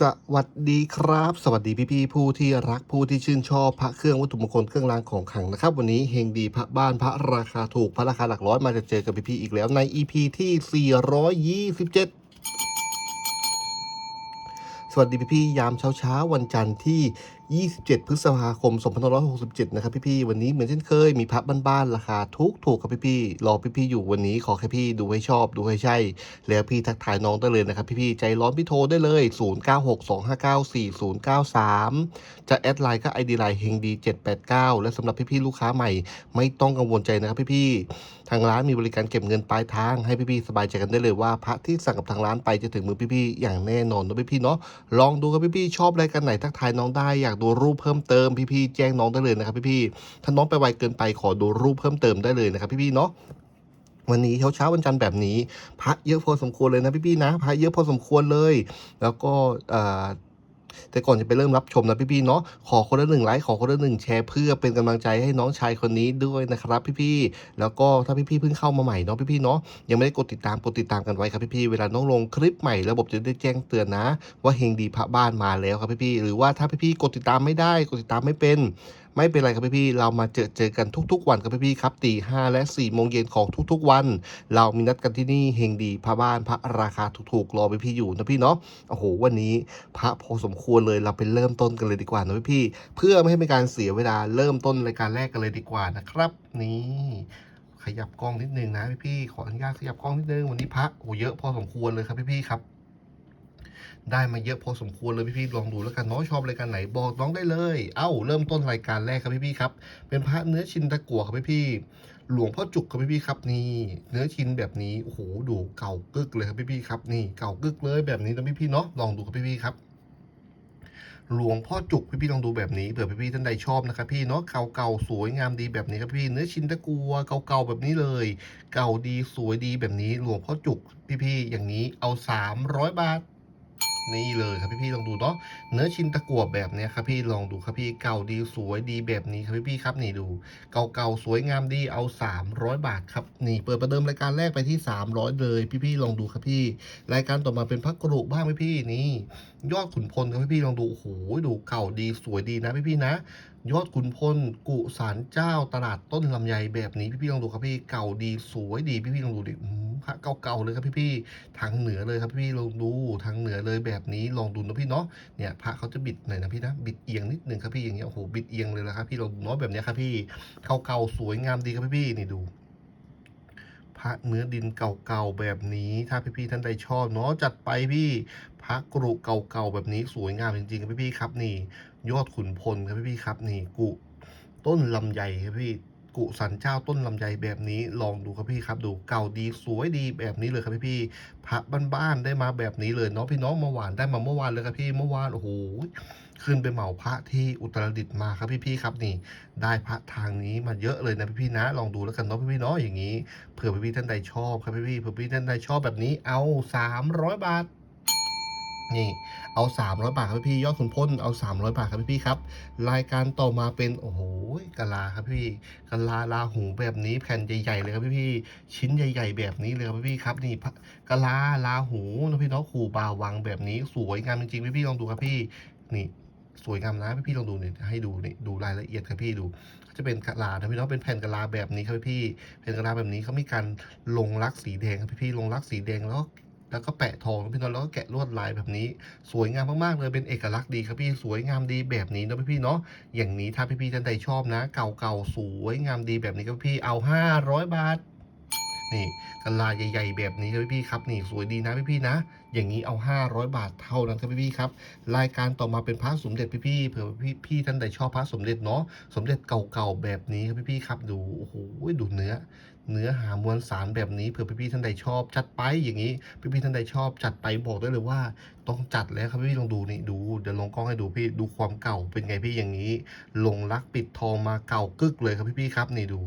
สวัสดีครับ สวัสดีพี่ๆผู้ที่รักผู้ที่ชื่นชอบพระเครื่องวัตถุมงคลเครื่องรางของขลังนะครับ วันนี้เฮงดีพระบ้านพระราคาถูกพระราคาหลักร้อยมาจะเจอกับพี่ๆอีกแล้วใน EP ที่ 427สวัสดีพี่พี่ยามเช้าเช้าวันจันทร์ที่27 พฤษภาคม 2567 นะครับพี่ๆ วันนี้เหมือนเช่นเคยมีพระบ้านๆ ราคาทุกถูกครับพี่ๆ รอพี่ๆ อยู่วันนี้ขอแค่พี่ดูให้ชอบดูให้ใช่ แล้วพี่ทักทายน้องได้เลยนะครับพี่ๆ ใจร้อนพี่โทรได้เลย 0962594093 จะแอดไลน์ก็ ID ไลน์เฮงดี 789 และสำหรับพี่ๆ ลูกค้าใหม่ ไม่ต้องกังวลใจนะครับพี่ๆ ทางร้านมีบริการเก็บเงินปลายทางให้พี่ๆ สบายใจกันได้เลยว่าพระที่สั่งกับทางร้านไปจะถึงมือพี่ๆ อย่างแน่นอนนะพี่ๆ เนาะ ลองดูครับพี่ๆ ชอบรายการไหนทักทายน้องได้อยากดูรูปเพิ่มเติมพี่ๆแจ้งน้องได้เลยนะครับพี่ๆถ้าน้องไปไวเกินไปขอดูรูปเพิ่มเติมได้เลยนะครับพี่ๆเนาะวันนี้เช้าเช้าวันจันทร์แบบนี้พระเยอะพอสมควรเลยนะพี่ๆนะพระเยอะพอสมควรเลย แล้วก็เอ่อ แต่ก่อนจะไปเริ่มรับชมนะพี่ๆเนาะขอคนละหนึ่งไลค์ขอคนละหนึ่งแชร์เพื่อเป็นกำลังใจให้น้องชายคนนี้ด้วยนะครับพี่ๆแล้วก็ถ้าพี่ๆเพิ่งเข้ามาใหม่เนาะพี่ๆเนาะยังไม่ได้กดติดตามกดติดตามกันไว้ครับพี่ๆเวลาน้องลงคลิปใหม่ระบบจะได้แจ้งเตือนนะ ว่าเฮงดีพระบ้านมาแล้วครับพี่ๆหรือว่าถ้าพี่ๆกดติดตามไม่ได้กดติดตามไม่เป็น ไม่เป็นไรครับพี่ๆเรามาเจอเจอกันทุกๆวันครับพี่ๆครับตีห้าและสี่โมงเย็นของทุกๆวัน เรามีนัดกันที่นี่เฮงดีพระบ้านพระราคาถูกๆรอพี่ๆอยู่นะพี่เนาะโอ้โหวันนี้พระพอสมควรเลยเราไปเริ่มต้นกันเลยดีกว่านะพี่ๆเพื่อไม่ให้เป็นการเสียเวลาเริ่มต้นรายการแรกกันเลยดีกว่านะครับ นี่ขยับกล้องนิดนึงนะพี่ๆขออนุญาตขยับกล้องนิดนึงวันนี้พระโอ้เยอะพอสมควรเลยครับพี่ๆครับ ได้มาเยอะพอสมควรเลยพี่ๆลองดูแล้วกันน้องชอบรายการไหนบอกน้องได้เลย เอ้าเริ่มต้นรายการแรกครับพี่ๆครับ เป็นพระเนื้อชินตะกั่วครับพี่ๆหลวงพ่อจุกครับพี่ๆครับนี่ เนื้อชินแบบนี้โอ้โหดูเก่ากึกเลยครับพี่ๆครับนี่เก่ากึกเลยแบบนี้นะพี่ๆเนาะลองดูครับพี่ๆครับหลวงพ่อจุกพี่ๆลองดูแบบนี้เผื่อพี่ๆท่านใดชอบนะครับพี่เนาะเก่าๆสวยงามดีแบบนี้ครับพี่เนื้อชินตะกัวเก่าๆแบบนี้เลย เก่าดีสวยดีแบบนี้หลวงพ่อจุกพี่ๆอย่างนี้เอา 300 บาท นี่เลยครับพี่ๆลองดูเนาะเนื้อชินตะกั่วแบบนี้ครับพี่ลองดูครับพี่เก่าดีสวยดีแบบนี้ครับพี่ๆครับนี่ดู เก่าๆสวยงามดีเอา 300 บาทครับนี่เปิดประเดิมรายการแรกไปที่ 300 เลย พี่ๆลองดูครับพี่ รายการต่อมาเป็นพักกรุบ้างพี่ๆนี่ ยอดขุนพลครับพี่ๆลองดูโอ้โหดูเก่าดีสวยดีนะพี่ๆนะ ยอดขุนพลกุสารเจ้าตลาดต้นลำไยแบบนี้พี่ๆลองดูครับพี่เก่าดีสวยดีพี่ๆลองดูดิพระเก่าๆเลยครับพี่ๆทางเหนือเลยครับพี่ๆลองดูทางเหนือเลยแบบนี้ลองดูนะพี่เนาะเนี่ยพระเขาจะบิดหน่อยนะพี่นะบิดเอียงนิดนึงครับพี่อย่างเงี้ยโอ้โหบิดเอียงเลยนะครับพี่ลองดูเนาะแบบเนี้ยครับพี่เก่าๆสวยงามดีครับพี่ๆนี่ดู พระเนื้อดินเก่าๆแบบนี้ ถ้าพี่ๆท่านใดชอบเนาะจัดไปพี่พระกรุเก่าๆแบบนี้สวยงามจริงๆครับพี่ๆครับนี่ ยอดขุนพลครับพี่ๆครับนี่กุต้นลำไยครับพี่กุสันเจ้าต้นลำไยแบบนี้ลองดูครับพี่ครับ ดูเก่าดีสวยดีแบบนี้เลยครับพี่ๆพระบ้านๆได้มาแบบนี้เลยเนาะพี่น้องเมื่อวานได้มาเมื่อวานเลยครับพี่เมื่อวานโอ้โห ขึ้นไปเหมาพระที่อุตรดิตถ์มาครับพี่ๆครับนี่ ได้พระทางนี้มาเยอะเลยนะพี่ๆนะ ลองดูแล้วกันเนาะพี่ๆเนาะอย่างนี้เผื่อพี่ๆท่านใดชอบครับพี่ๆเผื่อพี่ๆท่านใดชอบแบบนี้เอา 300 บาทนี่เอา 300 บาทครับพี่ๆยอดขุนพลเอา 300 บาทครับพี่ๆครับ รายการต่อมาเป็นโอ้โหกะลาครับพี่กะลาลาหูแบบนี้แผ่นใหญ่ๆเลยครับพี่ๆชิ้นใหญ่ ๆ แบบนี้เลยครับพี่ๆครับนี่กะลาลาหูนะพี่เนาะขู่บาวังแบบนี้สวยงามจริงๆพี่ๆลองดูครับพี่นี่ สวยงามนะพี่ๆลองดูนี่ให้ดูนี่ดูรายละเอียดครับพี่ดูจะเป็นกะลานะพี่เนาะเป็นแผ่นกะลาแบบนี้ครับพี่แผ่นกะลาแบบนี้เขามีการลงลักษ์สีแดงครับพี่ๆลงลักษ์สีแดงแล้วก็แล้วก็แปะทองนพี่เนาะแล้วก็แกะลวดลายแบบนี้ สวยงามมากๆเลยเป็นเอกลักษณ์ดีครับพี่สวยงามดีแบบนี้นะพี่ๆเนาะอย่างนี้ถ้าพี่ๆท่านใดชอบนะ เก่าๆสวยงามดีแบบนี้ครับพี่เอา 500 บาท นี่กะลาใหญ่ ๆ แบบนี้ครับพี่ๆครับนี่สวยดีนะพี่ๆนะ อย่างนี้เอา 500 บาทเท่านั้นครับพี่ๆครับ รายการต่อมาเป็นพระสมเด็จพี่ๆเผื่อพี่พี่ท่านใดชอบพระสมเด็จเนาะสมเด็จเก่าๆแบบนี้ครับพี่ๆครับดูโอ้โหดูเนื้อ เนื้อหามวลสารแบบนี้เผื่อพี่ๆท่านใดชอบจัดไปอย่างนี้ พี่ๆท่านใดชอบจัดไปบอกได้เลยว่า ต้องจัดแล้วครับพี่ลองดูนี่ดูเดี๋ยวลงกล้องให้ดูพี่ดูความเก่าเป็นไงพี่อย่างนี้ ลงรักปิดทองมาเก่ากึกเลยครับพี่ๆครับนี่ดู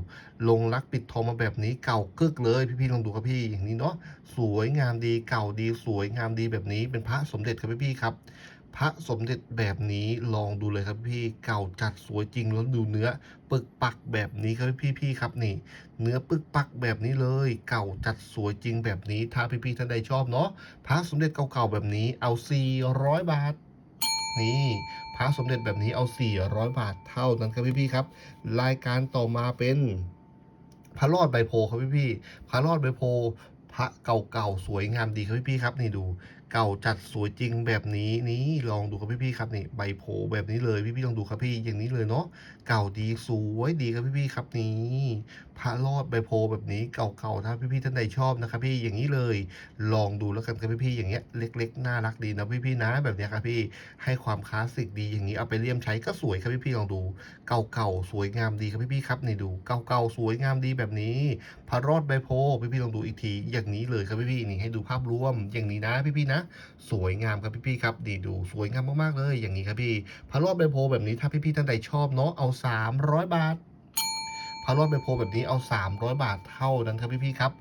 ลงรักปิดทองมาแบบนี้เก่ากึกเลย พี่ๆลองดูครับพี่อย่างนี้เนาะสวยงามดีเก่าดีสวยงามดีแบบนี้เป็นพระสมเด็จครับพี่ๆครับ พระสมเด็จแบบนี้ลองดูเลยครับพี่เก่าจัดสวยจริงแล้วดูเนื้อปึกปักแบบนี้ครับพี่พี่ครับนี่ เนื้อปึกปักแบบนี้เลย เก่าจัดสวยจริงแบบนี้ ถ้าพี่พี่ท่านใดชอบเนาะพระสมเด็จเก่าๆแบบนี้เอา 400 บาท นี่พระสมเด็จแบบนี้เอา 400 บาทเท่านั้นครับพี่พี่ครับ รายการต่อมาเป็นพระรอดใบโพครับพี่พี่พระรอดใบโพพระเก่าๆสวยงามดีครับพี่พี่ครับนี่ดู เก่าจัดสวยจริงแบบนี้นี่ลองดูครับพี่พี่ๆครับนี่ใบโพแบบนี้เลยพี่พี่ๆลองดูครับพี่อย่างนี้เลยเนาะ เก่าดีสวยดีครับพี่พี่ๆครับนี่พระรอดใบโพแบบนี้เก่าๆถ้าพี่พี่ๆท่านใดชอบนะครับพี่อย่างนี้เลย ลองดูแล้วกันครับพี่พี่ๆอย่างเงี้ยเล็ก ๆ น่ารักดีนะพี่พี่ๆนะแบบเนี้ยครับพี่ให้ความคลาสสิกดีอย่างนี้เอาไปเลี่ยมใช้ก็สวยครับพี่พี่ๆลองดู เก่าๆสวยงามดีครับพี่พี่ๆครับนี่ดูเก่าๆสวยงามดีแบบนี้ พระรอดใบโพพี่พี่ๆลองดูอีกทีอย่างนี้เลยครับพี่พี่ๆนี่ให้ดูภาพรวมอย่างนี้นะพี่พี่ๆนะ สวยงามครับพี่พี่ๆครับดีดูสวยงามมากๆเลยอย่างนี้ครับพี่พระรอดใบโพแบบนี้ถ้าพี่พี่ๆท่านใดชอบเนาะเอา300 บาทพระรอดใบโพแบบนี้เอา 300 บาทเท่านั้นครับพี่พี่ๆครับ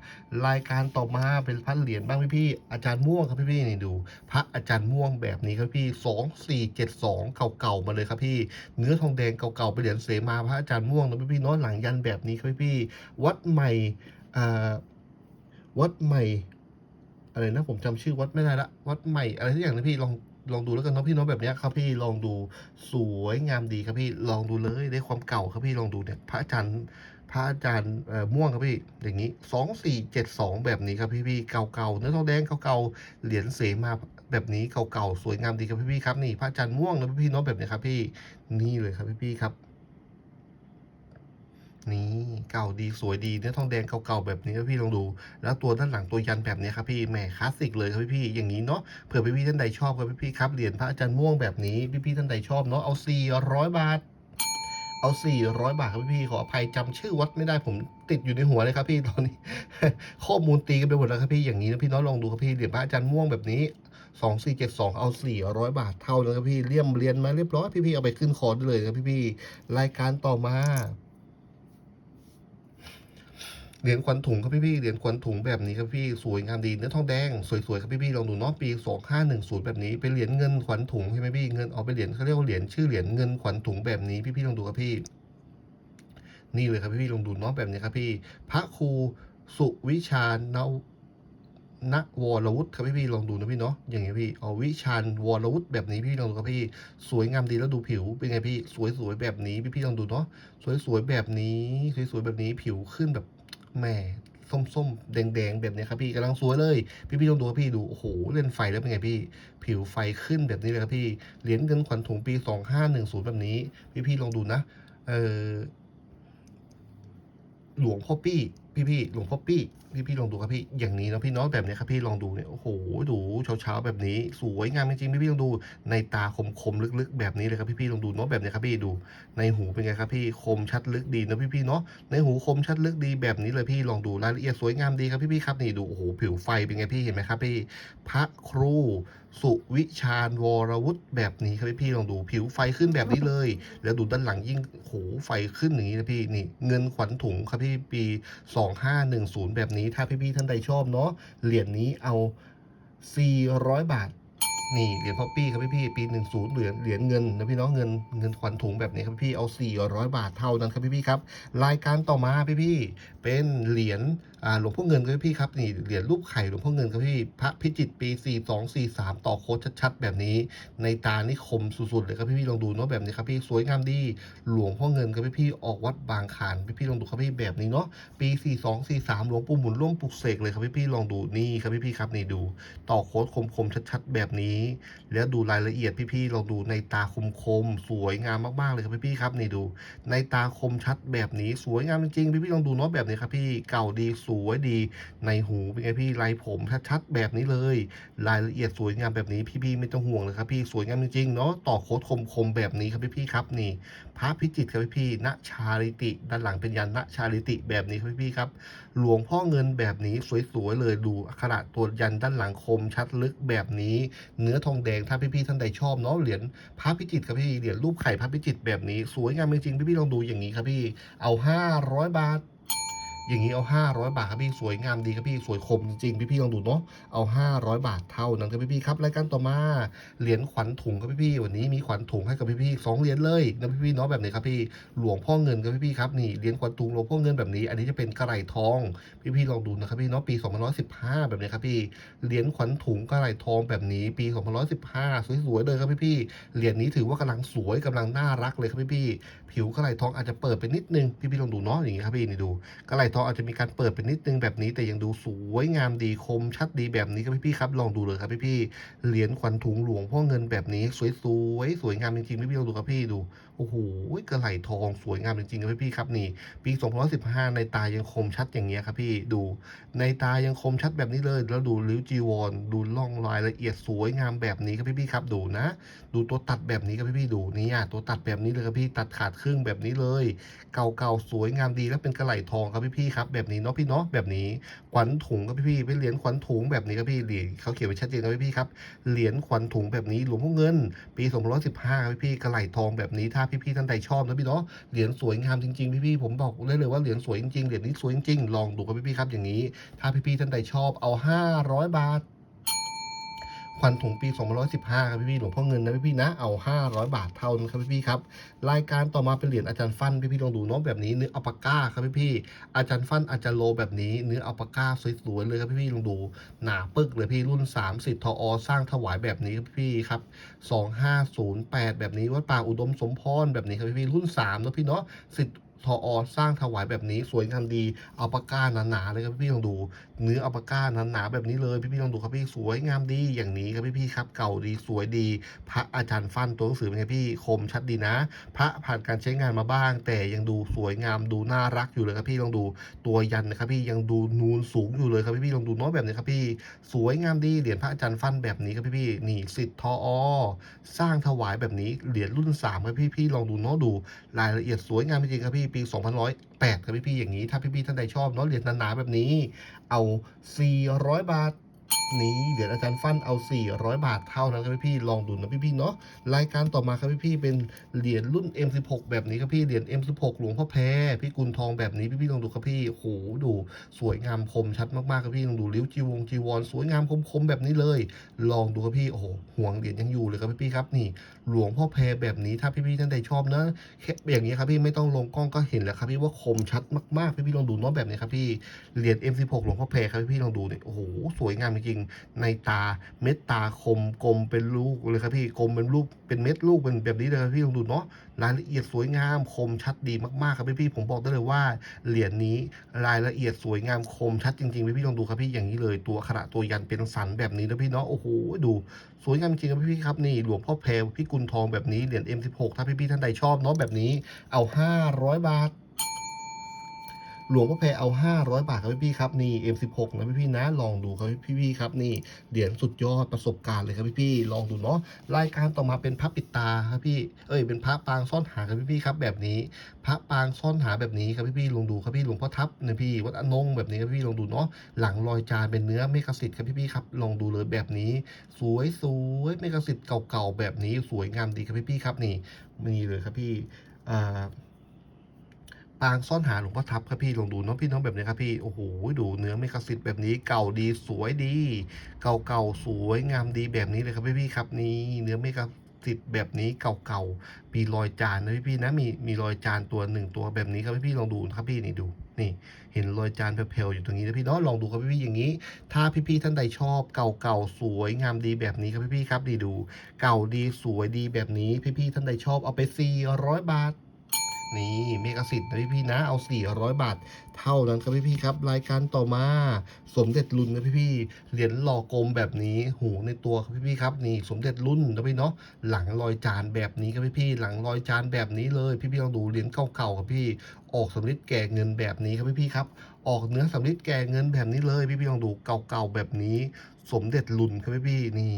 รายการต่อมาเป็นพระเหรียญบ้างพี่พี่ๆอาจารย์ม่วงครับพี่พี่ๆนี่ดู พระอาจารย์ม่วงแบบนี้ครับพี่สองสี่เจ็ดสองเก่าๆมาเลยครับพี่ เนื้อทองแดงเก่าๆไปนเหรียญเสมาพระอาจารย์ม่วงนะพี่ๆเน้อยหลังยันแบบนี้ครับพี่ๆวัดใหม่อ่าวัดใหม่อะไรนะผมจำชื่อวัดไม่ได้ละวัดใหม่อะไรที่อย่างนะพี่ลอง ลองดูแล้วกันเนาะพี่เน้องแบบเนี้ยครับพี่ลองดูสวยงามดีครับพี่ลองดูเลยได้ความเก่าครับพี่ลองดูเนี่ยพระอาจารย์พระอาจารย์เอ่อม่วงครับพี่อย่างนี้สองสี่เจ็ดสองแบบนี้ครับพี่พี่เก่าๆเนื้อทองแดงเก่าๆเหรียญเสมาแบบนี้เก่าๆสวยงามดีครับพี่พี่ครับนี่พระอาจารย์ม่วงนะพี่พี่เน้องแบบนี้ครับพี่นี่เลยครับพี่พี่ครับ นี่เก่าดีสวยดีเนื้อทองแดงเก่าๆแบบนี้ครับพี่ลองดู แล้วตัวด้านหลังตัวยันแบบนี้ครับพี่แหมคลาสสิกเลยครับพี่อย่างนี้เนาะเผื่อพี่ๆท่านใดชอบครับพี่ๆครับเหรียญพระอาจารย์ม่วงแบบนี้พี่ๆท่านใดชอบเนาะเอา 400 บาทเอา 400 บาทครับพี่ขออภัยจำชื่อวัดไม่ได้ผมติดอยู่ในหัวเลยครับพี่ตอนนี้ ข้อมูลตีกันไปหมดแล้วครับพี่อย่างนี้นะพี่น้องลองดูครับพี่เหรียญพระอาจารย์ม่วงแบบนี้2472เอา400บาทเท่านั้นครับพี่เลี่ยมเรียนมาเรียบร้อยพี่ๆเอาไปขึ้นคอร์สได้เลยครับพี่ๆรายการต่อมา เหรียญควันถุงครับพี่ๆเหรียญควันถุงแบบนี้ครับพี่สวยงามดีเนื้อทองแดงสวยๆครับพี่ๆลองดูเนาะปี 2510 แบบนี้เป็นเหรียญเงินขวัญถุงใช่ไหมพี่เงินเอาไปเหรียญเขาเรียกว่าเหรียญชื่อเหรียญเงินขวัญถุงแบบนี้พี่ๆลองดูครับพี่ นี่เลยครับพี่ๆลองดูเนาะแบบนี้ครับพี่ พระครูสุวิชาณณวรวุฒิครับพี่ๆลองดูนะพี่เนาะอย่างเงี้ยพี่เอาวิชาญวรวุฒิแบบนี้พี่ลองดูครับพี่ สวยงามดีแล้วดูผิวเป็นไงพี่ สวยๆแบบนี้พี่ๆลองดูเนาะสวยๆแบบนี้สวยๆแบบนี้ผิวขึ้นแบบ แหม่ส้มๆ แดงๆ แบบนี้ครับพี่กำลังสวยเลย พี่ๆต้องดูครับพี่ดู โอ้โห เล่นไฟแล้วเป็นไงพี่ ผิวไฟขึ้นแบบนี้เลยครับพี่ เหรียญเงินขวัญถุงปี 2510 แบบนี้ พี่ๆลองดูนะ เออหลวงพ่อปี้ พี่ๆหลวงพ่อปี้พี่ๆลองดูครับพี่อย่างนี้นะพี่เน้องแบบนี้ครับพี่ลองดูเนี่ยโอ้โหดูเช้าๆแบบนี้ สวยงามจริงๆพี่ๆลองดูในตาคมๆลึกๆ แบบนี้เลยครับพี่ๆลองดูเนาะแบบนี้ครับพี่ดู ในหูเป็นไงครับพี่คมชัดลึกดีนะพี่ๆเนาะในหูคมชัดลึกดีแบบนี้เลยพี่ลองดูรายละเอียดสวยงามดีครับพี่ๆครับนี่ดูโอ้โหผิวไฟเป็นไงพี่เห็นไหมครับพี่ พระครูสุวิชาญวรวุฒิแบบนี้ครับพี่ๆลองดูผิวไฟขึ้นแบบนี้เลย แล้วดูด้านหลังยิ่งโอ้โหไฟขึ้นอย่างนี้นะพี่นี่เงินขวัญถุงครับพี่ปี2510 แบบนี้ ถ้าพี่ๆท่านใดชอบเนาะเหรียญนี้เอา 400 บาท นี่เหรียญพ่อปี้ครับพี่พี่ปีหนึ่งศูนย์เหรียญเหรียญเงินนะพี่น้องเงินเงินขวัญถุงแบบนี้ครับพี่เอา 400 บาทเท่านั้นครับพี่พี่ครับ รายการต่อมาพี่พี่เป็นเหรียญหลวงพ่อเงินครับพี่ครับนี่เหรียญรูปไข่หลวงพ่อเงินครับพี่พระพิจิตปี4243 ต่อโค้ดชัดๆ แบบนี้ ในตานี่คมสุดๆเลยครับพี่พี่ลองดูเนาะแบบนี้ครับพี่สวยงามดีหลวงพ่อเงินครับพี่พี่ออกวัดบางขานพี่พี่ลองดูครับพี่แบบนี้เนาะปี 4243 หลวงปู่หมุนร่วมปลุกเสกเลยครับพี่พี่ลองดูนี่ครับพี่พี่ครับนี่ดูต่อโค้ดคมๆชัดๆ แบบนี้ แล้วดูรายละเอียดพี่ๆลองดูในตาคมๆสวยงามมากๆเลยครับพี่ๆครับนี่ดู ในตาคมชัดแบบนี้สวยงามจริงๆพี่ๆลองดูเนาะแบบนี้ครับพี่เก่าดีสวยดี ในหูเป็นไงพี่ลายผมชัดๆแบบนี้เลย รายละเอียดสวยงามแบบนี้พี่ๆไม่ต้องห่วงเลยครับพี่สวยงามจริงๆเนาะต่อโค้ดคมๆแบบนี้ครับพี่ๆครับนี่พระพิจิตรครับพี่ๆณชาลิติ ด้านหลังเป็นยันณชาลิติแบบนี้ครับพี่ๆครับหลวงพ่อเงินแบบนี้สวยๆเลยดูอักขระตัวยันด้านหลังคมชัดลึกแบบนี้ เนื้อทองแดงถ้าพี่ๆท่านใดชอบเนาะเหรียญพระพิจิตรครับพี่เหรียญรูปไข่พระพิจิตรแบบนี้ สวยงามจริงๆพี่ๆลองดูอย่างนี้ครับพี่เอา 500 บาท อย่างนี้เอา 500 บาทครับพี่สวยงามดีครับพี่สวยคมจริงๆพี่ๆลองดูเนาะเอา 500 บาทเท่านั้นครับพี่ๆครับรายการต่อมาเหรียญขวัญถุงครับพี่ๆวันนี้มีขวัญถุงให้กับพี่ๆสองเหรียญเลยนะพี่ๆเนาะแบบนี้ครับพี่หลวงพ่อเงินครับพี่ๆครับนี่เหรียญขวัญถุงหลวงพ่อเงินแบบนี้ อันนี้จะเป็นกระไหลทอง พี่ๆลองดูนะครับพี่เนาะปี2515 แบบนี้ครับพี่เหรียญขวัญถุงกระไหลทองแบบนี้ ปี2515สวยๆเลยครับพี่ๆเหรียญนี้ถือว่ากำลังสวยกำลังน่ารักเลยครับพี่ๆผิวกระไหลทองอาจจะเปิดไปนิดนึงพี่ๆลองดูเนาะอย่างงี้ครับพี่นี่ดูกระไหลทองอาจจะมีการเปิดเป็นนิดนึงแบบนี้ แต่ยังดูสวยงามดีคมชัดดีแบบนี้ครับพี่ๆครับลองดูเลยครับพี่ๆเหรียญขวัญถุงหลวงพ่อเงินแบบนี้ สวยๆสวยงามจริงๆพี่ๆลองดูครับพี่ดูโอ้โหกระไหลทองสวยงามจริงๆครับพี่ๆครับนี่ ปี2015ในตายังคมชัดอย่างเงี้ยครับพี่ดูในตายังคมชัดแบบนี้เลย แล้วดูริ้วจีวรดูล่องรายละเอียดสวยงามแบบนี้ครับพี่ๆครับดูนะ ดูตัวตัดแบบนี้ครับพี่ๆดูนี่อะตัวตัดแบบนี้เลยครับพี่ตัดขาดครึ่งแบบนี้เลย เก่าๆสวยงามดีแล้วเป็นกระไหลทองครับพี่ๆครับแบบนี้เนาะพี่เนาะแบบนี้ขวัญถุงครับพี่ๆเป็นเหรียญขวัญถุงแบบนี้ครับพี่เหรียญเขาเขียนไว้ชัดเจนครับพี่ครับเหรียญขวัญถุงแบบนี้หลวงพ่อเงิน ปี2515ครับพี่ๆกระไหลทองแบบนี้ถ้าพี่ๆท่านใดชอบนะพี่เนาะเหรียญสวยงามจริงๆพี่ๆผมบอกได้เลยว่าเหรียญสวยจริงๆเหรียญนี้สวยจริงๆลองดูครับพี่ๆครับอย่างนี้ ถ้าพี่ๆท่านใดชอบเอา500บาท ควันถุงปี 2515 ครับพี่ๆหลวงพ่อเงินนะพี่ๆนะ เอา 500 บาทเท่านั้นครับพี่ๆครับ รายการต่อมาเป็นเหรียญอาจารย์ฟันพี่ๆลองดูเนาะแบบนี้เนื้ออัปก้าครับพี่ๆอาจารย์ฟันอาจารย์โลแบบนี้เนื้ออัปก้าสวยๆเลยครับพี่ๆลองดูหนาปึกเลยพี่รุ่น 30 ทออสร้างถวายแบบนี้ครับพี่ครับ 2508 แบบนี้วัดป่าอุดมสมพรแบบนี้ครับพี่ๆรุ่น3นะพี่เนาะสิทธิ์ ทออสร้างถวายแบบนี้สวยงามดีอัลปาก้าหนาๆเลยครับพี่ๆลองดู เนื้ออัลปาก้าหนาๆแบบนี้เลยพี่ๆลองดูครับพี่สวยงามดีอย่างนี้ครับพี่ๆครับ เก่าดีสวยดี พระอาจารย์ฟันตัวหนังสือเป็นไงพี่คมชัดดีนะ พระผ่านการใช้งานมาบ้าง แต่ยังดูสวยงามดูน่ารักอยู่เลยครับพี่ลองดูตัวยันนะครับพี่ยังดูนูนสูงอยู่เลยครับพี่ๆลองดูเน้อแบบนี้ครับพี่สวยงามดีเหรียญพระอาจารย์ฟันแบบนี้ครับพี่ๆนี่สิทธิ์ทออสร้างถวายแบบนี้เหรียญรุ่น3ครับพี่ๆลองดูเนาะดูรายละเอียดสวยงามจริงๆครับพี่ปี 2108ครับพี่ๆอย่างนี้ ถ้าพี่ๆท่านใดชอบเนาะเหรียญหนาๆแบบนี้ เอา 400 บาท นี้ เดี๋ยวอาจารย์ฟันเอา 400 บาทเท่านั้นครับพี่ๆลองดูนะพี่ๆเนาะรายการต่อมาครับพี่ๆเป็นเหรียญรุ่น M16 แบบนี้ครับพี่เหรียญ M16 หลวงพ่อแพรพี่กุลทองแบบนี้พี่ๆลองดูครับพี่โอ้โหดูสวยงามคมชัดมากๆครับพี่ลองดูริ้วจีวงจีวรสวยงามคมๆแบบนี้เลย ลองดูครับพี่โอ้โหห่วงเหรียญยังอยู่เลยครับพี่ๆครับนี่ หลวงพ่อแพรแบบนี้ถ้าพี่ๆท่านใดชอบนะแค่อย่างนี้ครับพี่ไม่ต้องลงกล้องก็เห็นแล้วครับพี่ว่าคมชัดมากๆพี่ๆลองดูเนาะแบบนี้ครับพี่เหรียญ M16 หลวงพ่อแพรครับพี่ๆลองดูเนี่ยโอ้โหสวยงามจริงในตาเม็ดตาคมกลมเป็นลูกเลยครับพี่กลมเป็นลูกเป็นเม็ดลูกเป็นแบบนี้เลยครับพี่ลองดูเนาะรายละเอียดสวยงามคมชัดดีมากๆครับพี่ๆผมบอกได้เลยว่าเหรียญนี้รายละเอียดสวยงามคมชัดจริงๆพี่ๆลองดูครับพี่อย่างนี้เลยตัวขนาดตัวยันเป็นสันแบบนี้นะพี่เนาะโอ้โหดูสวยงามจริงครับพี่ๆครับนี่หลวงพ่อแพรพี่กุลทองแบบนี้เหรียญ M16 ถ้าพี่ๆท่านใดชอบเนาะแบบนี้เอา 500 บาท หลวงพ่อแพรเอา 500 บาทครับพี่ๆครับนี่ M16 นะพี่ๆนะลองดูครับพี่ๆครับนี่เหรียญสุดยอดประสบการณ์เลยครับพี่ๆลองดูเนาะรายการต่อมาเป็นพระปิดตาครับพี่เอ้ยเป็นพระปางซ่อนหาครับพี่ๆครับแบบนี้ พระปางซ่อนหาแบบนี้ครับพี่ๆลองดูครับพี่หลวงพ่อทับนี่ยพี่วัดอนงแบบนี้ครับพี่ลองดูเนาะหลังรอยจานเป็นเนื้อเมกสิทธิ์ครับพี่ๆครับลองดูเลยแบบนี้ สวยสวยเมกสิทธิ์เก่าๆแบบนี้สวยงามดีครับพี่ๆครับนี่นี่เลยครับพี่อ่า ปางซ่อนหาหลวงพ่อทับครับพี่ลองดูน้องพี่น้องแบบนี้ครับพี่โอ้โหดูเนื้อเมกะสิทธิ์แบบนี้เก่าดีสวยดี เก่าเก่าๆสวยงามดีแบบนี้เลยครับพี่พี่ครับนี่เนื้อเมกะสิทธิ์แบบนี้เก่าเก่าๆมีรอยจานนะพี่พี่นะมีมีรอยจานตัวหนึ่งตัวแบบนี้ครับพี่พี่ลองดูครับพี่นี่ดูนี่เห็นรอยจานเพลวๆอยู่ตรงนี้นะพี่เนาะลองดูครับพี่พี่ๆอย่างนี้ ถ้าพี่พี่ๆท่านใดชอบเก่าเก่าๆสวยงามดีแบบนี้ครับพี่พี่ๆครับดีดู เก่าดีสวยดีแบบนี้พี่พี่ๆท่านใดชอบเอาไป400บาท นี่เมกสิทธิ์นะพี่พี่นะเอา 400 บาท เท่านั้นครับพี่พี่ครับ รายการต่อมา สมเด็จรุ่นนะพี่พี่เหรียญหล่อกลมแบบนี้หูในตัวครับพี่พี่ครับนี่สมเด็จรุ่นนะพี่เนาะหลังรอยจานแบบนี้ครับพี่พี่หลังรอยจานแบบนี้เลย พี่พี่ลองดูเหรียญเก่าๆครับพี่ออกสำริดแก่เงินแบบนี้ครับพี่พี่ครับ ออกเนื้อสำริดแก่เงินแบบนี้เลย พี่พี่ลองดูเก่าๆแบบนี้ สมเด็จรุ่นครับพี่พี่นี่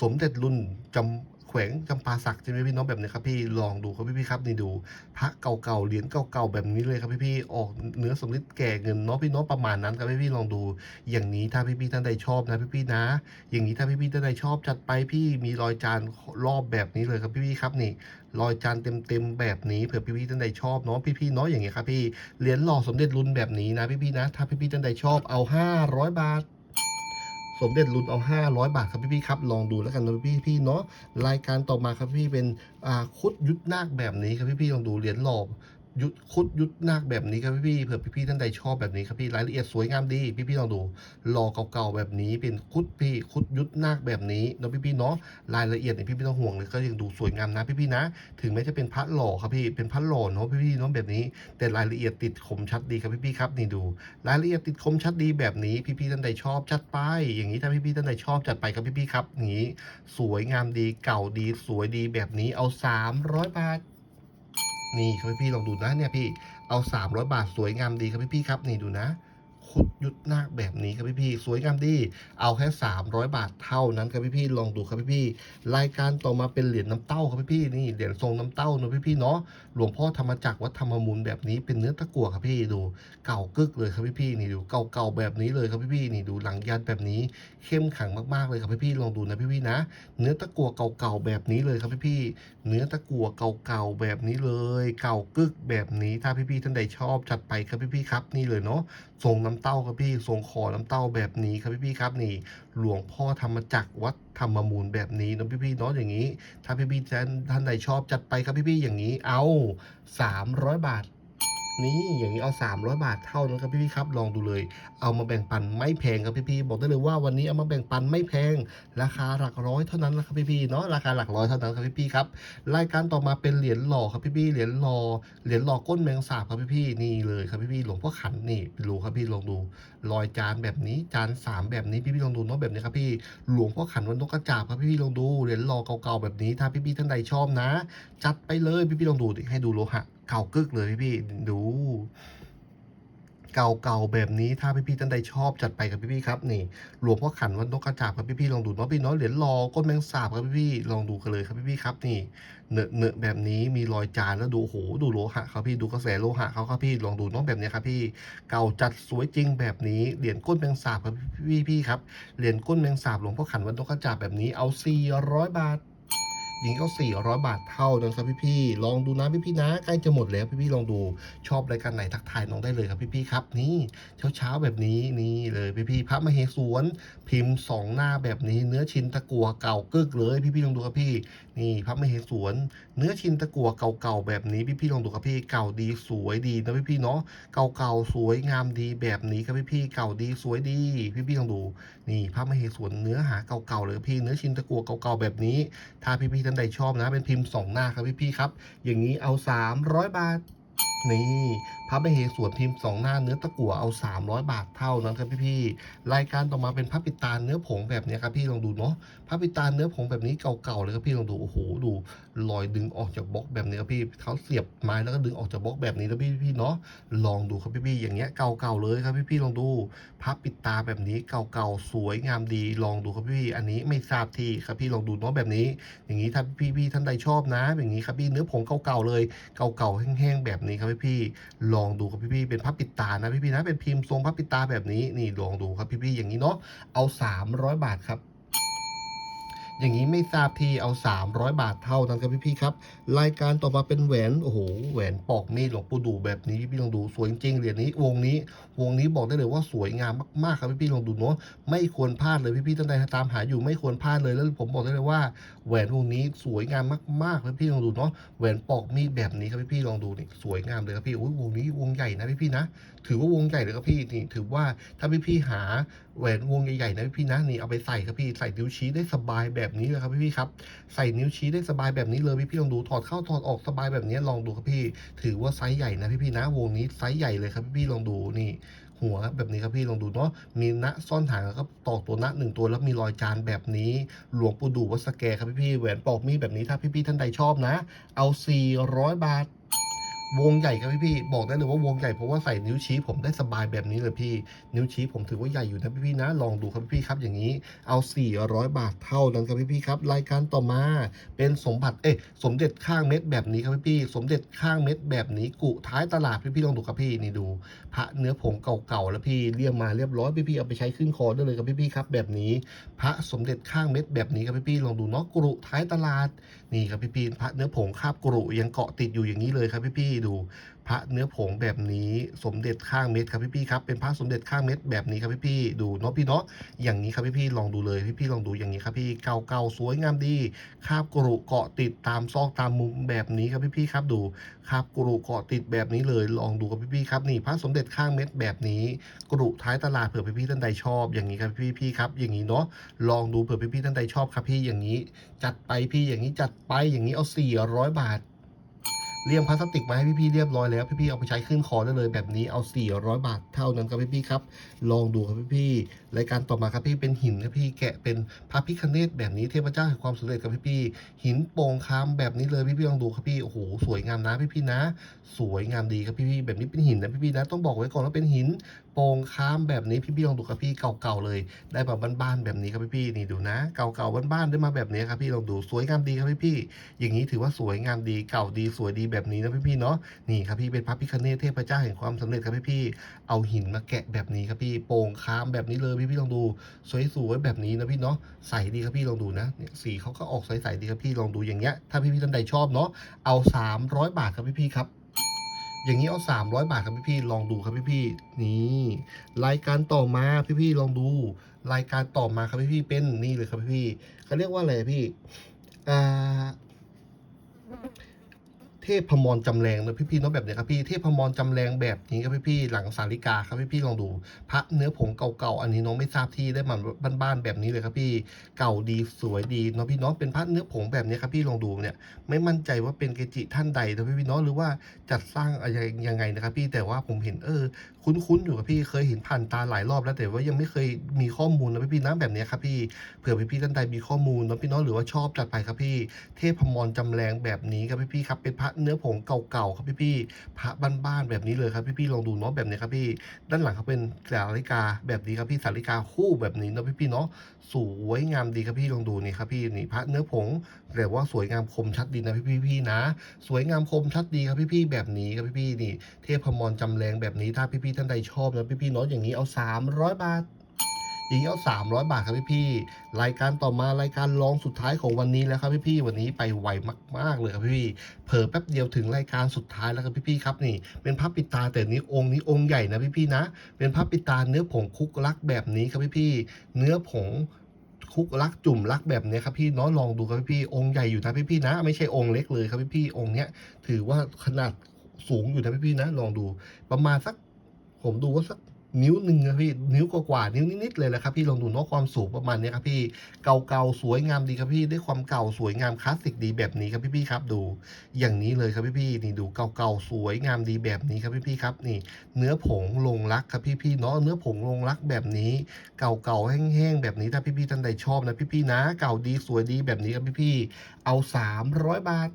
สมเด็จรุ่นจำ ขวงจำปาสักใช่ไหมพี่น้องแบบนี้ครับพี่ลองดูครับพี่พี่ครับนี่ดูพระเก่าๆเหรียญเก่าๆแบบนี้เลยครับพี่พี่ออกเนื้อสมฤทธิ์แก่เงินเนาะพี่น้องประมาณนั้นครับพี่พี่ลองดู อย่างนี้ถ้าพี่พี่ท่านใดชอบนะพี่พี่นะ อย่างนี้ถ้าพี่พี่ท่านใดชอบจัดไปพี่มีรอยจานรอบแบบนี้เลยครับพี่พี่ครับนี่รอยจานเต็มๆแบบนี้เผื่อพี่พี่ๆท่านใดชอบเนาะพี่พี่ๆเนาะอย่างเงี้ยครับพี่เหรียญหล่อสมเด็จรุ่นแบบนี้นะพี่พี่ๆนะ ถ้าพี่พี่ๆท่านใดชอบเอา 500 บาท สมเด็จรุนเอา 500 บาทครับพี่พี่ๆครับ ลองดูแล้วกันนะพี่พี่เนาะรายการต่อมาครับพี่เป็นอ่าคุดยุทธนาคแบบนี้ครับพี่พี่ๆลองดูเหรียญหล่อ ยุทธคุดยุทธนาคแบบนี้ครับพี่พี่ๆเผื่อพี่พี่ๆท่านใดชอบแบบนี้ครับพี่รายละเอียดสวยงามดี พี่พี่ๆลองดูหล่อเก่าๆแบบนี้เป็นคุดพี่คุดยุทธนาคแบบนี้เนาะพี่พี่ๆเนาะรายละเอียดเนี่ยพี่ไม่ต้องห่วงเลยก็ยังดูสวยงามนะพี่พี่ๆนะ ถึงแม้จะเป็นพระหล่อครับพี่เป็นพระหล่อเนาะพี่พี่ๆเนาะแบบนี้ แต่รายละเอียดติดคมชัดดีครับพี่พี่ๆครับนี่ดู รายละเอียดติดคมชัดดีแบบนี้ พี่พี่ๆท่านใดชอบจัดไป อย่างนี้ถ้าพี่พี่ๆท่านใดชอบจัดไปครับพี่พี่ๆครับอย่างนี้สวยงามดีเก่าดีสวยดีแบบนี้เอา 300 บาท นี่ครับพี่พี่ๆลองดูนะเนี่ยพี่เอา 300 บาทสวยงามดีครับพี่พี่ๆครับนี่ดูนะ คุดยุดนาคแบบนี้ครับพี่พี่ๆสวยงามดี เอาแค่ 300 บาทเท่านั้นครับพี่พี่ๆลองดูครับพี่พี่ๆรายการต่อมาเป็นเหรียญน้ำเต้าครับพี่พี่ๆนี่เหรียญทรงน้ำเต้าเนะพี่พี่ๆเนาะหลวงพ่อธรรมจักรวัดธรรมมูลแบบนี้เป็นเนื้อตะกั่วครับพี่ดู เก่ากึกเลยครับพี่พี่ๆนี่ดูเก่าๆแบบนี้เลยครับพี่พี่ๆนี่ดูหลังยันแบบนี้เข้มขังมากๆเลยครับพี่พี่ๆลองดูนะพี่พี่ๆนะ เนื้อตะกั่วเก่าๆแบบนี้เลยครับพี่พี่ๆเนื้อตะกั่วเก่าๆแบบนี้เลย เก่ากึกแบบนี้ถ้าพี่พี่ๆท่านใดชอบจัดไปครับพี่พี่ๆครับนี่เลยเนาะทรงน้ำเต้าครับพี่ทรงคอน้ำเต้าแบบนี้ครับพี่พี่ครับนี่ หลวงพ่อธรรมจักรวัดธรรมมูลแบบนี้นะพี่พี่ๆเนาะอย่างนี้ ถ้าพี่พี่ท่านท่านใดชอบจัดไปครับพี่พี่ๆอย่างนี้เอา 300 บาท นี่อย่างนี้เอา 300 บาทเท่านั้นครับพี่พี่ๆครับ ลองดูเลย เอามาแบ่งปันไม่แพงครับพี่พี่ๆบอกได้เลยว่าวันนี้เอามาแบ่งปันไม่แพง ราคาหลักร้อยเท่านั้นนะครับพี่พี่ๆเนาะราคาหลักร้อยเท่านั้นครับพี่พี่ๆครับรายการต่อมาเป็นเหรียญหล่อครับพี่พี่ๆเหรียญหล่อเหรียญหล่อก้นแมงสาบครับพี่พี่ๆนี่เลยครับพี่พี่ๆหลวงพ่อขันนี่ดูครับพี่ลองดูรอยจานแบบนี้จานสามแบบนี้พี่พี่ๆลองดูเนาะแบบนี้ครับพี่หลวงพ่อขันวันนกกระจาบครับพี่พี่ๆลองดูเหรียญหล่อเก่าๆแบบนี้ถ้าพี่พี่ๆท่านใดชอบนะ จัดไปเลยพี่พี่ๆลองดูดิให้ดูโลหะ เก่ากึกเลยพี่พี่ดู เก่าๆแบบนี้ถ้าพี่ๆท่านใดชอบจัดไปกับพี่ๆครับนี่หลวงพ่อขันวัดนกกระจาบครับพี่ๆลองดูเนาะพี่เนาะเหรียญรอก้นแมงสาบครับพี่ๆลองดูกันเลยครับพี่ๆครับนี่เนอะเนอะแบบนี้มีรอยจานแล้วดูโอ้โหดูโลหะครับพี่ดูกระแสโลหะเขาครับพี่ลองดูเนาะแบบนี้ครับพี่เก่าจัดสวยจริงแบบนี้เหรียญก้นแมงสาบครับพี่ๆครับเหรียญก้นแมงสาบหลวงพ่อขันวัดนกกระจาบแบบนี้เอา400บาท ยิงก็ 400 บาทเท่านะครับพี่ๆลองดูนะพี่ๆนะ ใกล้จะหมดแล้วพี่ๆลองดูชอบรายการไหนทักทายน้องได้เลยครับพี่ๆครับ นี่เช้าๆแบบนี้นี่เลยพี่ๆพระมเหสวน พิมพ์สองหน้าแบบนี้เนื้อชินตะกัวเก่ากึกเลย พี่ๆลองดูครับพี่ นี่พระมเหสวนเนื้อชินตะกัวเก่าๆแบบนี้พี่ๆลองดูครับพี่เก่าดีสวยดีนะพี่ๆเนาะเก่าๆสวยงามดีแบบนี้ครับพี่ๆเก่าดีสวยดี พี่ๆลองดู นี่พระมเหสวนเนื้อหาเก่าๆเลยพี่เนื้อชินตะกัวเก่าๆแบบนี้ ถ้าพี่ๆท่านใดชอบนะเป็นพิมพ์สองหน้าครับพี่ๆครับ อย่างนี้เอา 300 บาทนี่พระมเหสวนพิมพ์สองหน้าเนื้อตะกั่วเอา 300 บาทเท่านั้นครับพี่ๆรายการต่อมาเป็นพระปิดตาเนื้อผงแบบนี้ครับพี่ลองดูเนาะพระปิดตาเนื้อผงแบบนี้เก่าๆเลยครับพี่ลองดูโอ้โหดูรอยดึงออกจากบล็อกแบบนี้ครับพี่เขาเสียบไม้แล้วก็ดึงออกจากบล็อกแบบนี้แล้วพี่ๆเนาะลองดูครับพี่ๆอย่างเงี้ยเก่าๆเลยครับพี่ๆลองดูพระปิดตาแบบนี้เก่าๆสวยงามดีลองดูครับพี่ๆอันนี้ไม่ทราบที่ครับพี่ลองดูเนาะแบบนี้ อย่างนี้ถ้าพี่ๆท่านใดชอบนะ อย่างนี้ครับพี่เนื้อผงเก่าๆเลย เก่าๆแห้งๆแบบนี้ครับพี่ๆลองดูครับพี่ๆเป็นพับปิดตานะพี่ๆนะเป็นพิมพ์ทรงพับปิดตาแบบนี้นี่ลองดูครับพี่ๆอย่างนี้เนาะเอา 300 บาทครับ อย่างนี้ไม่ทราบทีเอา 300 บาทเท่านั้นครับพี่ๆครับ รายการต่อมาเป็นแหวน โอ้โห แหวนปอกมีดหลวงปู่ดูแบบนี้พี่ๆลองดูสวยจริงเหรียญนี้วงนี้ วงนี้บอกได้เลยว่าสวยงามมากๆครับพี่ๆลองดูเนาะ ไม่ควรพลาดเลยพี่ๆท่านใดตามหาอยู่ไม่ควรพลาดเลย แล้วผมบอกได้เลยว่าแหวนวงนี้สวยงามมากๆครับพี่ลองดูเนาะ แหวนปอกมีดแบบนี้ครับพี่ๆลองดูนี่สวยงามเลยครับพี่ โอ้ยวงนี้วงใหญ่นะพี่ๆนะ ถือว่าวงใหญ่เลยครับพี่นี่ถือว่าถ้าพี่ๆหาแหวนวงใหญ่ๆนะพี่นะนี่เอาไปใส่ครับพี่ใส่นิ้วชี้ได้สบายแบบนี้เลยครับพี่ๆครับใส่นิ้วชี้ได้สบายแบบนี้เลยพี่ๆลองดูถอดเข้าถอดออกสบายแบบนี้ลองดูครับพี่ ถือว่าไซส์ใหญ่นะพี่ๆนะวงนี้ไซส์ใหญ่เลยครับพี่ๆลองดูนี่หัวแบบนี้ครับพี่ลองดูเนาะมีณซ่อนหางแล้วก็ตอกตัวณหนึ่งตัวแล้วมีรอยจานแบบนี้ หลวงปู่ดูวัดสแกครับพี่ๆแหวนปอกมีแบบนี้ถ้าพี่ๆท่านใดชอบนะ เอา 400 บาท วงใหญ่ครับพี่พี่บอกได้เลยว่าวงใหญ่เพราะว่าใส่นิ้วชี้ผมได้สบายแบบนี้เลยพี่ นิ้วชี้ผมถือว่าใหญ่อยู่นะพี่พี่นะ ลองดูครับพี่พี่ครับอย่างนี้เอา 400 บาทเท่านั้นครับพี่พี่ครับ รายการต่อมาเป็นสมบัติเอ๊ะสมเด็จข้างเม็ดแบบนี้ครับพี่พี่สมเด็จข้างเม็ดแบบนี้กุท้ายตลาดพี่พี่ลองดูครับพี่นี่ดู พระเนื้อผงเก่าๆแล้วพี่เรียมมาเรียบร้อยพี่ๆเอาไปใช้ขึ้นคอได้เลยครับพี่ๆครับแบบนี้ พระสมเด็จข้างเม็ดแบบนี้ครับพี่ๆลองดูเนาะกรุท้ายตลาดนี่ครับพี่ๆพระเนื้อผงคาบกรุยังเกาะติดอยู่อย่างนี้เลยครับพี่ๆดู พระเนื้อผงแบบนี้สมเด็จข้างเม็ดครับพี่พี่ครับเป็นพระสมเด็จข้างเม็ดแบบนี้ครับพี่พี่ดูเนาะพี่เนาะอย่างนี้ครับพี่พี่ลองดูเลยพี่พี่ลองดูอย่างนี้ครับพี่เก่าๆสวยงามดีคาบกรุเกาะติดตามซอกตามมุมแบบนี้ครับพี่พี่ครับดูคาบกรุเกาะติดแบบนี้เลยลองดูครับพี่พี่ครับนี่พระสมเด็จข้างเม็ดแบบนี้กรุท้ายตลาดเผื่อพี่พี่ท่านใดชอบ อย่างนี้ครับพี่พี่ครับอย่างนี้เนาะลองดูเผื่อพี่พี่ท่านใดชอบครับพี่อย่างนี้ จัดไปพี่อย่างนี้จัดไปอย่างนี้เอา400บาท เรียงพลาสติกมาให้พี่ๆเรียบร้อยแล้ว พี่ๆเอาไปใช้ขึ้นคอได้เลยแบบนี้เอา 400 บาทเท่านั้นครับพี่ๆครับ ลองดูครับพี่ๆ รายการต่อมาครับพี่เป็นหินครับพี่แกะเป็นพระพิคเนตแบบนี้เทพเจ้าแห่งความสำเร็จครับพี่ๆหินโป่งคำแบบนี้เลยพี่ๆลองดูครับพี่โอ้โหสวยงามนะพี่ๆนะ สวยงามดีครับพี่ๆแบบนี้เป็นหินนะพี่ๆนะต้องบอกไว้ก่อนว่าเป็นหินโป่งค้ามแบบนี้พี่ๆลองดูครับพี่เก่าๆเลย ได้แบบบ้านๆแบบนี้ครับพี่ๆนี่ดูนะ เก่าๆบ้านๆได้มาแบบนี้ครับพี่ลองดูสวยงามดีครับพี่ๆอย่างนี้ถือว่าสวยงามดีเก่าดีสวยดีแบบนี้นะพี่ๆเนาะนี่ครับพี่เป็นพระพิคเนตเทพเจ้าแห่งความสำเร็จครับพี่ๆเอาหินมาแกะแบบนี้ครับพี่โป่งค้ามแบบนี้เลยพี่ลองดูสวยๆแบบนี้นะพี่เนาะใสดีครับพี่ลองดูนะเนี่ยสีเขาก็ออกใสๆดีครับพี่ลองดูอย่างเงี้ยถ้าพี่ๆท่านใดชอบเนาะเอา 300 บาทครับพี่ๆครับอย่างนี้เอา 300 บาทครับพี่ๆลองดูครับพี่ๆนี่รายการต่อมาพี่ๆลองดู รายการต่อมาครับพี่ๆเป็นนี่เลยครับพี่ๆเขาเรียกว่าอะไรพี่อ่า เทพมรจำแรงนะพี่ๆเนาะแบบเนี้ยครับพี่เทพมรจำแรงแบบนี้ครับพี่ๆหลังสาริกาครับพี่ๆลองดู พระเนื้อผงเก่าๆอันนี้น้องไม่ทราบที่ได้มาบ้านๆแบบนี้เลยครับพี่เก่าดีสวยดีเนาะพี่เนาะเป็นพระเนื้อผงแบบนี้ครับพี่ลองดูเนี่ยไม่มั่นใจว่าเป็นเกจิท่านใดนะพี่พี่เนาะหรือว่าจัดสร้างอะไรยังไงนะครับพี่แต่ว่าผมเห็นเออ คุ้นๆอยู่ครับพี่เคยเห็นผ่านตาหลายรอบแล้วแต่ว่ายังไม่เคยมีข้อมูลนะพี่พี่นะแบบนี้ครับพี่เผื่อพี่พี่ท่านใดมีข้อมูลเนาะพี่เนาะหรือว่าชอบจัดไปครับพี่ เทพมรจำแรงแบบนี้ครับพี่พี่ครับเป็นพระเนื้อผงเก่าๆครับพี่พี่พระบ้านๆแบบนี้เลยครับพี่พี่ลองดูเนาะแบบนี้ครับพี่ด้านหลังเขาเป็นสาริกาแบบนี้ครับพี่สาริกาคู่แบบนี้เนาะพี่พี่เนาะสวยงามดีครับพี่ลองดูนี่ครับพี่นี่พระเนื้อผงแต่ว่าสวยงามคมชัดดีนะพี่พี่พี่นะ สวยงามคมชัดดีครับพี่ๆแบบนี้ครับพี่ๆนี่ เทพมรจำแรงแบบนี้ถ้าพี่ๆท่านใดชอบนะพี่ๆเนาะอย่างนี้เอา 300 บาท อย่างนี้เอา300 บาทครับพี่ๆรายการต่อมารายการรองสุดท้ายของวันนี้แล้วครับพี่ๆวันนี้ไปไวมาก ๆ เลยครับพี่ๆเผลอแป๊บเดียวถึงรายการสุดท้ายแล้วครับพี่ๆครับนี่เป็นพระปิดตาแต่นี้องค์นี้องค์ใหญ่นะพี่ๆนะ เป็นพระปิดตาเนื้อผงคุกลักแบบนี้ครับพี่ๆเนื้อผงคุกลักจุ่มลักแบบนี้ครับพี่เน้องลองดูครับพี่องค์ใหญ่อยู่นะพี่พี่นะ ไม่ใช่องค์เล็กเลยครับพี่พี่องค์เนี้ยถือว่าขนาดสูงอยู่นะพี่พี่นะ ลองดูประมาณสัก ผมดูว่าสัก นิ้วหนึ่งนะพี่นิ้วกว่านิ้วนิดๆเลยแหละครับพี่ลองดูเนาะความสูงประมาณนี้ครับพี่เก่าๆสวยงามดีครับพี่ได้ความเก่าสวยงามคลาสสิกดีแบบนี้ครับพี่พี่ๆครับดูอย่างนี้เลยครับพี่พี่ๆนี่ดูเก่าๆสวยงามดีแบบนี้ครับพี่พี่ๆครับนี่ เนื้อผงลงรักครับพี่ๆเนาะเนื้อผงลงรักแบบนี้ เก่าๆแห้งๆแบบนี้ถ้าพี่ๆท่านใดชอบนะพี่ๆนะ เก่าดีสวยดีแบบนี้ครับพี่ๆเอา 300 บาท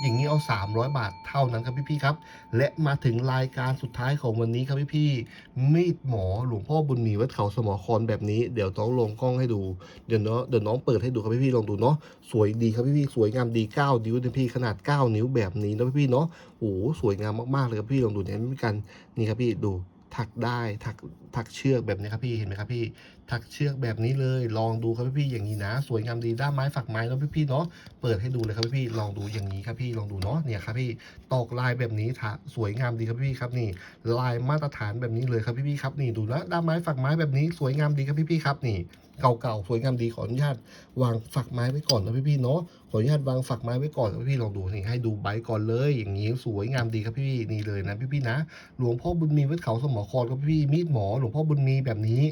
อย่างนี้เอา 300 บาทเท่านั้นครับพี่ๆครับ และมาถึงรายการสุดท้ายของวันนี้ครับพี่ๆมีดหมอหลวงพ่อบุญมีวัดเขาสมอครแบบนี้เดี๋ยวต้องลงกล้องให้ดูเดี๋ยวเนาะเดี๋ยวน้องเปิดให้ดูครับพี่ๆลองดูเนาะสวยดีครับพี่ๆสวยงามดี9นิ้วนะพี่ขนาด 9 นิ้วแบบนี้นะพี่ๆเนาะโอ้สวยงามมากๆเลยครับพี่ลองดูเนี่ยไม่มีกันนี่ครับพี่ดูถักได้ถักถักเชือกแบบนี้ครับพี่เห็นไหมครับพี่ ถักเชือกแบบนี้เลย ลองดูครับพี่ๆอย่างนี้นะ สวยงามดีด้ามไม้ฝักไม้เนาะพี่ๆเนาะเปิดให้ดูเลยครับพี่ๆลองดูอย่างนี้ครับพี่ลองดูเนาะเนี่ยครับพี่ตอกลายแบบนี้ถะสวยงามดีครับพี่ๆครับนี่ ลายมาตรฐานแบบนี้เลยครับพี่ๆครับนี่ดูนะด้ามไม้ฝักไม้แบบนี้สวยงามดีครับพี่ๆครับนี่เก่าๆสวยงามดีขออนุญาตวางฝักไม้ไว้ก่อนนะพี่ๆเนาะขออนุญาตวางฝักไม้ไว้ก่อนนะพี่ๆลองดูนี่ให้ดูใบก่อนเลยอย่างนี้สวยงามดีครับพี่ๆนี่เลยนะพี่ๆนะ หลวงพ่อบุญมีวัดเขาสมอครครับพี่ๆมีดหมอหลวงพ่อบุญมีแบบนี้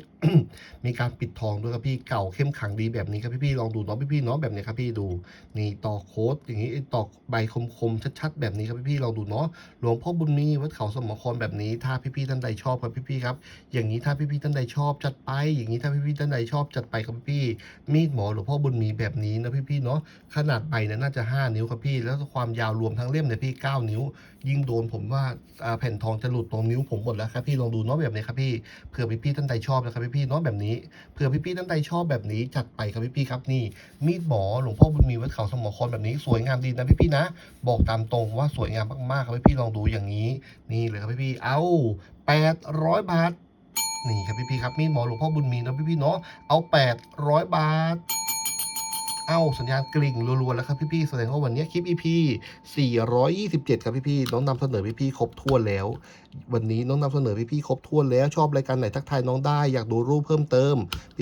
มีการปิดทองด้วยครับพี่เก่าเข้มขังดีแบบนี้ครับพี่ๆลองดูเนาะพี่ๆเนาะแบบนี้ครับพี่ดูนี่ต่อโค้ดอย่างนี้ต่อใบคมๆชัดๆแบบนี้ครับพี่ๆลองดูเนาะหลวงพ่อบุญมีวัดเขาสมครแบบนี้ ถ้าพี่ๆท่านใดชอบครับพี่ๆครับ อย่างนี้ถ้าพี่ๆท่านใดชอบจัดไป อย่างนี้ถ้าพี่ๆท่านใดชอบจัดไปครับพี่มีดหมอหลวงพ่อบุญมีแบบนี้นะพี่ๆเนาะขนาดใบเนี่ยน่าจะ 5 นิ้วครับพี่ แล้วความยาวรวมทั้งเล่มเนี่ยพี่ 9 นิ้ว ยิ่งโดนผมว่าแผ่นทองจะหลุดตรงนิ้วผมหมดแล้วครับพี่ลองดูเนาะแบบนี้ครับพี่เผื่อพี่ๆท่านใดชอบนะครับพี่ๆเนาะแบบนี้เผื่อพี่ๆท่านใดชอบแบบนี้จัดไปครับพี่ๆครับนี่ มีดหมอหลวงพ่อบุญมีวัดเขาสมครแบบนี้สวยงามดีนะพี่ๆนะ บอกตามตรงว่าสวยงามมากๆครับพี่ๆลองดูอย่างนี้ นี่เลยครับพี่ๆเอา800บาทนี่ครับพี่ๆครับมีดหมอหลวงพ่อบุญมีนะพี่ๆเนาะเอา800บาท เอาสัญญาณกลิ่งรัวๆแล้วครับพี่ๆแสดงว่าวันนี้คลิป EP 427 ครับพี่ๆน้องนำเสนอพี่ๆครบถ้วนแล้ว วันนี้น้องนำเสนอพี่ๆครบถ้วนแล้วชอบรายการไหนทักทายน้องได้อยากดูรูปเพิ่มเติม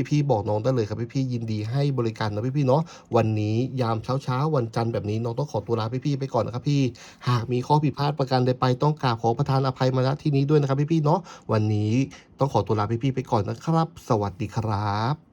พี่ๆบอกน้องได้เลยครับพี่ๆยินดีให้บริการนะพี่ๆเนาะวันนี้ยามเช้าๆวันจันทร์แบบนี้น้องต้องขอตัวลาพี่ๆไปก่อนนะครับพี่หากมีข้อผิดพลาดประการใดไปต้องกราบขอประทานอภัยมาณที่นี้ด้วยนะครับพี่ๆเนาะวันนี้ต้องขอตัวลาพี่ๆไปก่อนนะครับ สวัสดีครับ